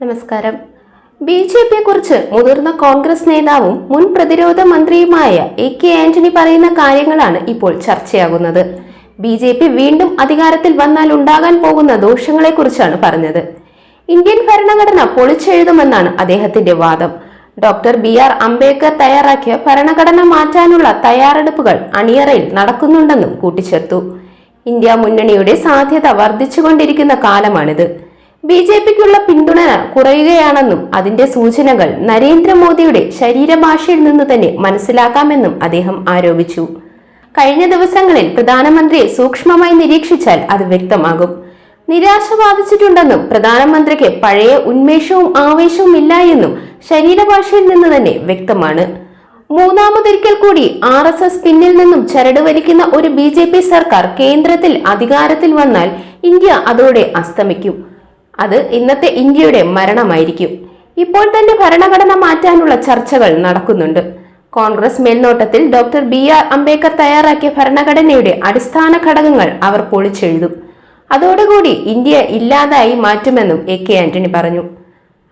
നമസ്കാരം. B J പിയെ കുറിച്ച് മുതിർന്ന കോൺഗ്രസ് നേതാവും മുൻ പ്രതിരോധ മന്ത്രിയുമായ എ കെ ആന്റണി പറയുന്ന കാര്യങ്ങളാണ് ഇപ്പോൾ ചർച്ചയാകുന്നത്. ബി ജെ പി വീണ്ടും അധികാരത്തിൽ വന്നാൽ ഉണ്ടാകാൻ പോകുന്ന ദോഷങ്ങളെക്കുറിച്ചാണ് പറഞ്ഞത്. ഇന്ത്യൻ ഭരണഘടന പൊളിച്ചെഴുതുമെന്നാണ് അദ്ദേഹത്തിന്റെ വാദം. ഡോക്ടർ ബി ആർ അംബേദ്കർ തയ്യാറാക്കിയ ഭരണഘടന മാറ്റാനുള്ള തയ്യാറെടുപ്പുകൾ അണിയറയിൽ നടക്കുന്നുണ്ടെന്നും കൂട്ടിച്ചേർത്തു. ഇന്ത്യ മുന്നണിയുടെ സാധ്യത വർദ്ധിച്ചുകൊണ്ടിരിക്കുന്ന കാലമാണിത്. ബി ജെ പിക്കുള്ള പിന്തുണ കുറയുകയാണെന്നും അതിന്റെ സൂചനകൾ നരേന്ദ്രമോദിയുടെ ശരീരഭാഷയിൽ നിന്ന് തന്നെ മനസ്സിലാക്കാമെന്നും അദ്ദേഹം ആരോപിച്ചു. കഴിഞ്ഞ ദിവസങ്ങളിൽ പ്രധാനമന്ത്രിയെ സൂക്ഷ്മമായി നിരീക്ഷിച്ചാൽ അത് വ്യക്തമാകും. നിരാശ ബാധിച്ചിട്ടുണ്ടെന്നും പ്രധാനമന്ത്രിക്ക് പഴയ ഉന്മേഷവും ആവേശവും ഇല്ല എന്നും ശരീരഭാഷയിൽ നിന്ന് തന്നെ വ്യക്തമാണ്. മൂന്നാമതൊരിക്കൽ കൂടി ആർ എസ് എസ് പിന്നിൽ നിന്നും ചരട് വലിക്കുന്ന ഒരു ബി സർക്കാർ കേന്ദ്രത്തിൽ അധികാരത്തിൽ വന്നാൽ ഇന്ത്യ അതോടെ അസ്തമിക്കും. അത് ഇന്നത്തെ ഇന്ത്യയുടെ മരണമായിരിക്കും. ഇപ്പോൾ തന്നെ ഭരണഘടന മാറ്റാനുള്ള ചർച്ചകൾ നടക്കുന്നുണ്ട്. കോൺഗ്രസ് മേൽനോട്ടത്തിൽ ഡോക്ടർ ബി ആർ അംബേദ്കർ തയ്യാറാക്കിയ ഭരണഘടനയുടെ അടിസ്ഥാന ഘടകങ്ങൾ അവർ പൊളിച്ചെഴുതും. അതോടുകൂടി ഇന്ത്യ ഇല്ലാതായി മാറ്റുമെന്നും എ കെ ആന്റണി പറഞ്ഞു.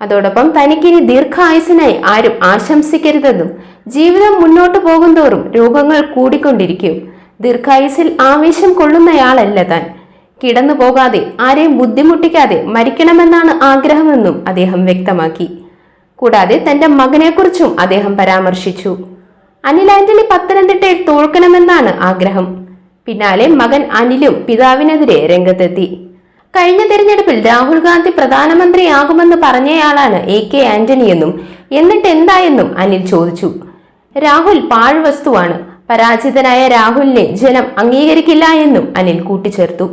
അതോടൊപ്പം തനിക്കിനി ദീർഘായുസിനായി ആരും ആശംസിക്കരുതെന്നും ജീവിതം മുന്നോട്ടു പോകുന്തോറും രോഗങ്ങൾ കൂടിക്കൊണ്ടിരിക്കും. ദീർഘായുസിൽ ആവേശം കൊള്ളുന്നയാളല്ല താൻ. കിടന്നു പോകാതെ ആരെയും ബുദ്ധിമുട്ടിക്കാതെ മരിക്കണമെന്നാണ് ആഗ്രഹമെന്നും അദ്ദേഹം വ്യക്തമാക്കി. കൂടാതെ തന്റെ മകനെക്കുറിച്ചും അദ്ദേഹം പരാമർശിച്ചു. അനിൽ ആന്റണി പത്തനംതിട്ടയിൽ തോൽക്കണമെന്നാണ് ആഗ്രഹം. പിന്നാലെ മകൻ അനിലും പിതാവിനെതിരെ രംഗത്തെത്തി. കഴിഞ്ഞ തെരഞ്ഞെടുപ്പിൽ രാഹുൽ ഗാന്ധി പ്രധാനമന്ത്രിയാകുമെന്ന് പറഞ്ഞയാളാണ് എ കെ ആന്റണിയെന്നും എന്നിട്ട് എന്തായെന്നും അനിൽ ചോദിച്ചു. രാഹുൽ പാഴ്വസ്തുവാണ്. പരാജിതനായ രാഹുലിനെ ജനം അംഗീകരിക്കില്ല എന്നും അനിൽ കൂട്ടിച്ചേർത്തു.